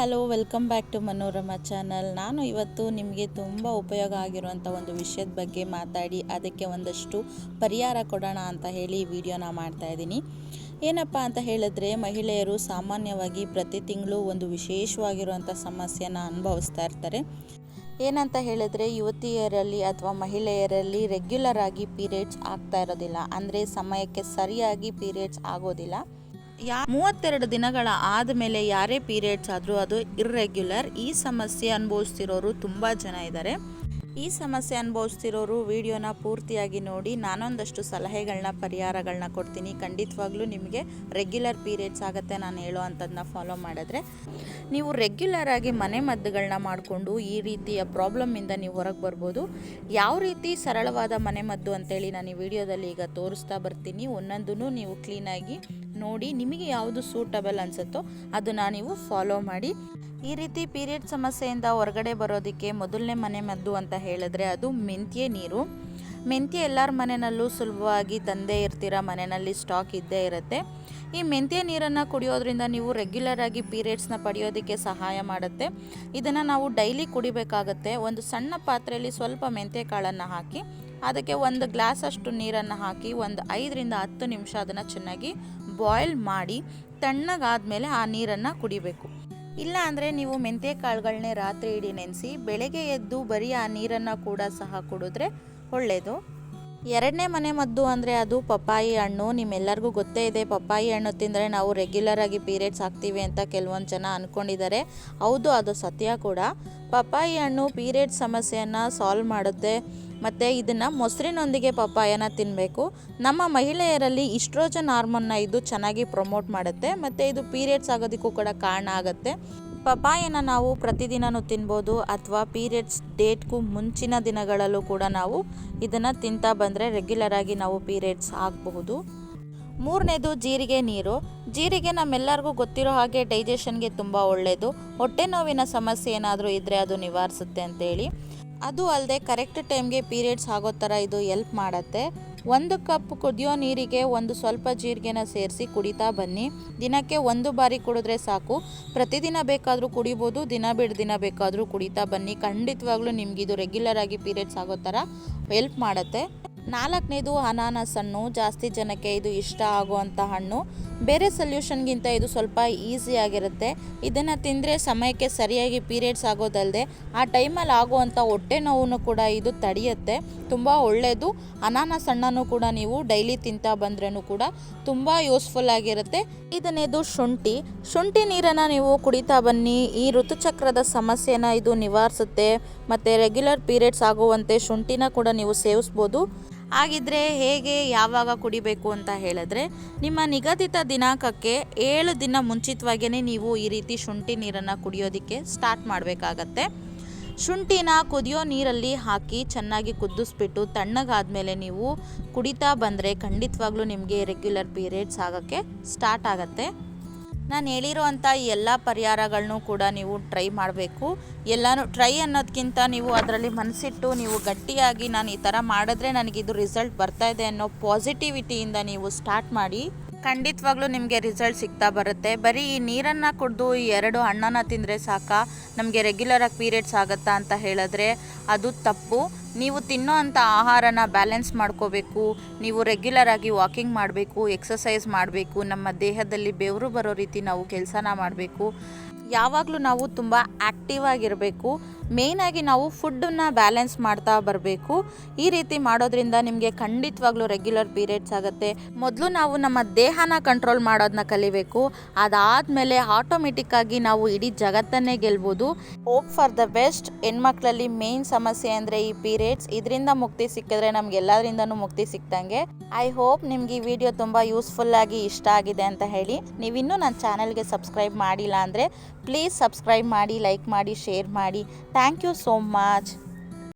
Hello, welcome back to Manorama channel. ನಾನು ಇವತ್ತು ನಿಮಗೆ ತುಂಬ ಉಪಯೋಗ ಆಗಿರುವಂಥ ಒಂದು ವಿಷಯದ ಬಗ್ಗೆ ಮಾತಾಡಿ, ಅದಕ್ಕೆ ಒಂದಷ್ಟು ಪರಿಹಾರ ಕೊಡೋಣ ಅಂತ ಹೇಳಿ ವಿಡಿಯೋನ ಮಾಡ್ತಾ ಇದ್ದೀನಿ. ಏನಪ್ಪ ಅಂತ ಹೇಳಿದ್ರೆ, ಮಹಿಳೆಯರು ಸಾಮಾನ್ಯವಾಗಿ ಪ್ರತಿ ತಿಂಗಳು ಒಂದು ವಿಶೇಷವಾಗಿರುವಂಥ ಸಮಸ್ಯೆನ ಅನುಭವಿಸ್ತಾ ಇರ್ತಾರೆ. ಏನಂತ ಹೇಳಿದ್ರೆ, ಯುವತಿಯರಲ್ಲಿ ಅಥವಾ ಮಹಿಳೆಯರಲ್ಲಿ ರೆಗ್ಯುಲರ್ ಆಗಿ ಪೀರಿಯಡ್ಸ್ ಆಗ್ತಾ ಇರೋದಿಲ್ಲ. ಅಂದರೆ ಸಮಯಕ್ಕೆ ಸರಿಯಾಗಿ ಪೀರಿಯಡ್ಸ್ ಆಗೋದಿಲ್ಲ. ಯಾ ಮೂವತ್ತೆರಡು ದಿನಗಳ ಆದಮೇಲೆ ಯಾರೇ ಪೀರಿಯಡ್ಸ್ ಆದರೂ ಅದು ಇರ್ರೆಗ್ಯುಲರ್ ಈ ಸಮಸ್ಯೆ ಅನುಭವಿಸ್ತಿರೋರು ತುಂಬ ಜನ ಇದ್ದಾರೆ ಈ ಸಮಸ್ಯೆ ಅನುಭವಿಸ್ತಿರೋರು ವಿಡಿಯೋನ ಪೂರ್ತಿಯಾಗಿ ನೋಡಿ, ನಾನೊಂದಷ್ಟು ಸಲಹೆಗಳನ್ನ ಪರಿಹಾರಗಳನ್ನ ಕೊಡ್ತೀನಿ. ಖಂಡಿತವಾಗ್ಲೂ ನಿಮಗೆ ರೆಗ್ಯುಲರ್ ಪೀರಿಯಡ್ಸ್ ಆಗುತ್ತೆ ನಾನು ಹೇಳೋ ಅಂಥದ್ದನ್ನ ಫಾಲೋ ಮಾಡಿದ್ರೆ. ನೀವು ರೆಗ್ಯುಲರ್ ಆಗಿ ಮನೆ ಮದ್ದುಗಳನ್ನ ಮಾಡಿಕೊಂಡು ಈ ರೀತಿಯ ಪ್ರಾಬ್ಲಮ್ಮಿಂದ ನೀವು ಹೊರಗೆ ಬರ್ಬೋದು. ಯಾವ ರೀತಿ ಸರಳವಾದ ಮನೆ ಮದ್ದು ಅಂತೇಳಿ ನಾನು ಈ ವಿಡಿಯೋದಲ್ಲಿ ಈಗ ತೋರಿಸ್ತಾ ಬರ್ತೀನಿ. ಒಂದೊಂದೂ ನೀವು ಕ್ಲೀನಾಗಿ ನೋಡಿ ನಿಮಗೆ ಯಾವುದು ಸೂಟಬಲ್ ಅನಿಸುತ್ತೋ ಅದನ್ನು ನೀವು ಫಾಲೋ ಮಾಡಿ. ಈ ರೀತಿ ಪೀರಿಯಡ್ ಸಮಸ್ಯೆಯಿಂದ ಹೊರಗಡೆ ಬರೋದಕ್ಕೆ ಮೊದಲನೇ ಮನೆ ಮದ್ದು ಅಂತ ಹೇಳಿದ್ರೆ ಅದು ಮೆಂತ್ಯೆ ನೀರು. ಮೆಂತ್ಯ ಎಲ್ಲರ ಮನೆಯಲ್ಲೂ ಸುಲಭವಾಗಿ ತಂದೇ ಇರ್ತೀರ ಮನೆಯಲ್ಲಿ ಸ್ಟಾಕ್ ಇದ್ದೇ ಇರುತ್ತೆ. ಈ ಮೆಂತ್ಯ ನೀರನ್ನು ಕುಡಿಯೋದ್ರಿಂದ ನೀವು ರೆಗ್ಯುಲರ್ ಆಗಿ ಪೀರಿಯಡ್ಸ್ನ ಪಡೆಯೋದಕ್ಕೆ ಸಹಾಯ ಮಾಡುತ್ತೆ. ಇದನ್ನು ನಾವು ಡೈಲಿ ಕುಡಿಬೇಕಾಗತ್ತೆ. ಒಂದು ಸಣ್ಣ ಪಾತ್ರೆಯಲ್ಲಿ ಸ್ವಲ್ಪ ಮೆಂತ್ಯ ಕಾಳನ್ನು ಹಾಕಿ, ಅದಕ್ಕೆ ಒಂದು ಗ್ಲಾಸ್ ಅಷ್ಟು ನೀರನ್ನು ಹಾಕಿ, ಒಂದು ಐದರಿಂದ ಹತ್ತು ನಿಮಿಷ ಅದನ್ನು ಚೆನ್ನಾಗಿ ಬಾಯ್ಲ್ ಮಾಡಿ ತಣ್ಣಗಾದ್ಮೇಲೆ ಆ ನೀರನ್ನು ಕುಡಿಬೇಕು. ಇಲ್ಲ ಅಂದರೆ ನೀವು ಮೆಂತ್ಯ ಕಾಳುಗಳನ್ನೇ ರಾತ್ರಿ ಇಡೀ ನೆನೆಸಿ ಬೆಳಗ್ಗೆ ಎದ್ದು ಬರೀ ಆ ನೀರನ್ನು ಕೂಡ ಸಹ ಕುಡಿದ್ರೆ ಒಳ್ಳೆಯದು ಎರಡನೇ ಮನೆ ಮದ್ದು ಅಂದರೆ ಅದು ಪಪ್ಪಾಯಿ ಹಣ್ಣು. ನಿಮ್ಮೆಲ್ಲರಿಗೂ ಗೊತ್ತೇ ಇದೆ, ಪಪ್ಪಾಯಿ ಹಣ್ಣು ತಿಂದರೆ ನಾವು ರೆಗ್ಯುಲರ್ ಆಗಿ ಪೀರಿಯಡ್ಸ್ ಆಗ್ತೀವಿ ಅಂತ ಕೆಲವೊಂದು ಜನ ಅಂದ್ಕೊಂಡಿದ್ದಾರೆ ಹೌದು, ಅದು ಸತ್ಯ ಕೂಡ. ಪಪ್ಪಾಯಿ ಹಣ್ಣು ಪೀರಿಯಡ್ ಸಮಸ್ಯೆಯನ್ನು ಸಾಲ್ವ್ ಮಾಡುತ್ತೆ. ಮತ್ತು ಇದನ್ನು ಮೊಸರಿನೊಂದಿಗೆ ಪಪ್ಪಾಯನ ತಿನ್ನಬೇಕು ನಮ್ಮ ಮಹಿಳೆಯರಲ್ಲಿ ಇಸ್ಟ್ರೋಜನ್ ಹಾರ್ಮೋನ್ನ ಇದು ಚೆನ್ನಾಗಿ ಪ್ರಮೋಟ್ ಮಾಡುತ್ತೆ. ಮತ್ತು ಇದು ಪೀರಿಯಡ್ಸ್ ಆಗೋದಕ್ಕೂ ಕೂಡ ಕಾರಣ ಆಗುತ್ತೆ. ಪಪಾಯನ ನಾವು ಪ್ರತಿದಿನವೂ ತಿನ್ಬೋದು ಅಥವಾ ಪೀರಿಯಡ್ಸ್ ಡೇಟ್ಗೂ ಮುಂಚಿನ ದಿನಗಳಲ್ಲೂ ಕೂಡ ನಾವು ಇದನ್ನು ತಿಂತಾ ಬಂದರೆ ರೆಗ್ಯುಲರ್ ಆಗಿ ನಾವು ಪೀರಿಯಡ್ಸ್ ಆಗಬಹುದು ಮೂರನೇದು ಜೀರಿಗೆ ನೀರು. ಜೀರಿಗೆ ನಮ್ಮೆಲ್ಲರಿಗೂ ಗೊತ್ತಿರೋ ಹಾಗೆ ಡೈಜೆಷನ್ಗೆ ತುಂಬ ಒಳ್ಳೆಯದು ಹೊಟ್ಟೆ ನೋವಿನ ಸಮಸ್ಯೆ ಏನಾದರೂ ಇದ್ದರೆ ಅದು ನಿವಾರಿಸುತ್ತೆ ಅಂತೇಳಿ. ಅದು ಅಲ್ಲದೆ ಕರೆಕ್ಟ್ ಟೈಮ್ಗೆ ಪೀರಿಯಡ್ಸ್ ಆಗೋ ಥರ ಇದು ಎಲ್ಪ್ ಮಾಡುತ್ತೆ. ಒಂದು ಕಪ್ ಕುದಿಯೋ ನೀರಿಗೆ ಒಂದು ಸ್ವಲ್ಪ ಜೀರಿಗೆನ ಸೇರಿಸಿ ಕುಡಿತಾ ಬನ್ನಿ. ದಿನಕ್ಕೆ ಒಂದು ಬಾರಿ ಕುಡಿದ್ರೆ ಸಾಕು. ಪ್ರತಿದಿನ ಬೇಕಾದರೂ ಕುಡಿಬೋದು, ದಿನ ಬಿಡ ದಿನ ಬೇಕಾದರೂ ಕುಡಿತಾ ಬನ್ನಿ. ಖಂಡಿತವಾಗ್ಲೂ ನಿಮಗಿದು ರೆಗ್ಯುಲರ್ ಆಗಿ ಪೀರಿಯಡ್ಸ್ ಆಗೋ ಥರ ಹೆಲ್ಪ್ ಮಾಡುತ್ತೆ. ನಾಲ್ಕನೇದು ಅನಾನಸ್ ಹಣ್ಣು. ಜಾಸ್ತಿ ಜನಕ್ಕೆ ಇದು ಇಷ್ಟ ಆಗುವಂಥ ಹಣ್ಣು. ಬೇರೆ ಸೊಲ್ಯೂಷನ್ಗಿಂತ ಇದು ಸ್ವಲ್ಪ ಈಸಿ ಆಗಿರುತ್ತೆ. ಇದನ್ನು ತಿಂದರೆ ಸಮಯಕ್ಕೆ ಸರಿಯಾಗಿ ಪೀರಿಯಡ್ಸ್ ಆಗೋದಲ್ಲದೆ ಆ ಟೈಮಲ್ಲಿ ಆಗುವಂಥ ಹೊಟ್ಟೆ ನೋವನ್ನು ಕೂಡ ಇದು ತಡೆಯುತ್ತೆ. ತುಂಬ ಒಳ್ಳೆಯದು ಅನಾನಸ್ ಹಣ್ಣನ್ನು ಕೂಡ ನೀವು ಡೈಲಿ ತಿಂತಾ ಬಂದ್ರೂ ಕೂಡ ತುಂಬ ಯೂಸ್ಫುಲ್ ಆಗಿರುತ್ತೆ. ಇದನ್ನೇದು ಶುಂಠಿ. ಶುಂಠಿ ನೀರನ್ನು ನೀವು ಕುಡಿತಾ ಬನ್ನಿ. ಈ ಋತುಚಕ್ರದ ಸಮಸ್ಯೆನ ಇದು ನಿವಾರಿಸುತ್ತೆ. ಮತ್ತು ರೆಗ್ಯುಲರ್ ಪೀರಿಯಡ್ಸ್ ಆಗುವಂತೆ ಶುಂಠಿನ ಕೂಡ ನೀವು ಸೇವಿಸ್ಬೋದು. ಹಾಗಿದ್ರೆ ಹೇಗೆ ಯಾವಾಗ ಕುಡಿಬೇಕು ಅಂತ ಹೇಳಿದ್ರೆ, ನಿಮ್ಮ ನಿಗದಿತ ದಿನಾಂಕಕ್ಕೆ ಏಳು ದಿನ ಮುಂಚಿತವಾಗಿಯೇ ನೀವು ಈ ರೀತಿ ಶುಂಠಿ ನೀರನ್ನು ಕುಡಿಯೋದಕ್ಕೆ ಸ್ಟಾರ್ಟ್ ಮಾಡಬೇಕಾಗತ್ತೆ. ಶುಂಠಿನ ಕುದಿಯೋ ನೀರಲ್ಲಿ ಹಾಕಿ ಚೆನ್ನಾಗಿ ಕುದಿಸ್ಬಿಟ್ಟು ತಣ್ಣಗಾದ್ಮೇಲೆ ನೀವು ಕುಡಿತಾ ಬಂದರೆ ಖಂಡಿತವಾಗ್ಲೂ ನಿಮಗೆ ರೆಗ್ಯುಲರ್ ಪೀರಿಯಡ್ಸ್ ಆಗೋಕ್ಕೆ ಸ್ಟಾರ್ಟ್ ಆಗುತ್ತೆ. ನಾನು ಹೇಳಿರುವಂಥ ಎಲ್ಲ ಪರಿಹಾರಗಳನ್ನೂ ಕೂಡ ನೀವು ಟ್ರೈ ಮಾಡಬೇಕು. ಎಲ್ಲನೂ, ಟ್ರೈ ಅನ್ನೋದಕ್ಕಿಂತ ನೀವು ಅದರಲ್ಲಿ ಮನಸ್ಸಿಟ್ಟು ನೀವು ಗಟ್ಟಿಯಾಗಿ ನಾನು ಈ ಥರ ಮಾಡಿದ್ರೆ ನನಗಿದು ರಿಸಲ್ಟ್ ಬರ್ತಾ ಇದೆ ಅನ್ನೋ ಪಾಸಿಟಿವಿಟಿಯಿಂದ ನೀವು ಸ್ಟಾರ್ಟ್ ಮಾಡಿ. ಖಂಡಿತವಾಗ್ಲೂ ನಿಮಗೆ ರಿಸಲ್ಟ್ ಸಿಗ್ತಾ ಬರುತ್ತೆ. ಬರೀ ಈ ನೀರನ್ನು ಕುಡಿದು ಈ ಎರಡು ಹಣ್ಣನ್ನು ತಿಂದರೆ ಸಾಕ? ನಮಗೆ ರೆಗ್ಯುಲರಾಗಿ ಪೀರಿಯಡ್ಸ್ ಆಗುತ್ತಾ ಅಂತ ಹೇಳಿದ್ರೆ ಅದು ತಪ್ಪು. ನೀವು ತಿನ್ನೋ ಅಂಥ ಆಹಾರನ ಬ್ಯಾಲೆನ್ಸ್ ಮಾಡ್ಕೋಬೇಕು, ನೀವು ರೆಗ್ಯುಲರ್ ಆಗಿ ವಾಕಿಂಗ್ ಮಾಡಬೇಕು ಎಕ್ಸಸೈಸ್ ಮಾಡಬೇಕು, ನಮ್ಮ ದೇಹದಲ್ಲಿ ಬೆವರು ಬರೋ ರೀತಿ ನಾವು ಕೆಲಸನ ಮಾಡಬೇಕು. ಯಾವಾಗಲೂ ನಾವು ತುಂಬ ಆ್ಯಕ್ಟಿವ್ ಆಗಿರಬೇಕು. ಮೇಯ್ನಾಗಿ ನಾವು ಫುಡ್ಡನ್ನು ಬ್ಯಾಲೆನ್ಸ್ ಮಾಡ್ತಾ ಬರಬೇಕು. ಈ ರೀತಿ ಮಾಡೋದ್ರಿಂದ ನಿಮಗೆ ಖಂಡಿತವಾಗ್ಲೂ ರೆಗ್ಯುಲರ್ ಪೀರಿಯಡ್ಸ್ ಆಗುತ್ತೆ. ಮೊದಲು ನಾವು ನಮ್ಮ ದೇಹನ ಕಂಟ್ರೋಲ್ ಮಾಡೋದನ್ನ ಕಲಿಬೇಕು. ಅದಾದಮೇಲೆ ಆಟೋಮೆಟಿಕ್ಕಾಗಿ ನಾವು ಇಡೀ ಜಗತ್ತನ್ನೇ ಗೆಲ್ಬೋದು. ಹೋಪ್ ಫಾರ್ ದ ಬೆಸ್ಟ್ ಹೆಣ್ಮಕ್ಳಲ್ಲಿ ಮೇನ್ ಸಮಸ್ಯೆ ಅಂದರೆ ಈ ಪೀರಿಯಡ್ಸ್ ಇದರಿಂದ ಮುಕ್ತಿ ಸಿಕ್ಕಿದ್ರೆ ನಮ್ಗೆ ಎಲ್ಲದರಿಂದನೂ ಮುಕ್ತಿ ಸಿಕ್ದಂಗೆ. ಐ ಹೋಪ್ ನಿಮ್ಗೆ ಈ ವಿಡಿಯೋ ತುಂಬ ಯೂಸ್ಫುಲ್ ಆಗಿ ಇಷ್ಟ ಆಗಿದೆ ಅಂತ ಹೇಳಿ. ನೀವಿನ್ನೂ ನನ್ನ ಚಾನಲ್ಗೆ ಸಬ್ಸ್ಕ್ರೈಬ್ ಮಾಡಿಲ್ಲ ಅಂದರೆ ಪ್ಲೀಸ್ ಸಬ್ಸ್ಕ್ರೈಬ್ ಮಾಡಿ ಲೈಕ್ ಮಾಡಿ ಶೇರ್ ಮಾಡಿ. Thank you so much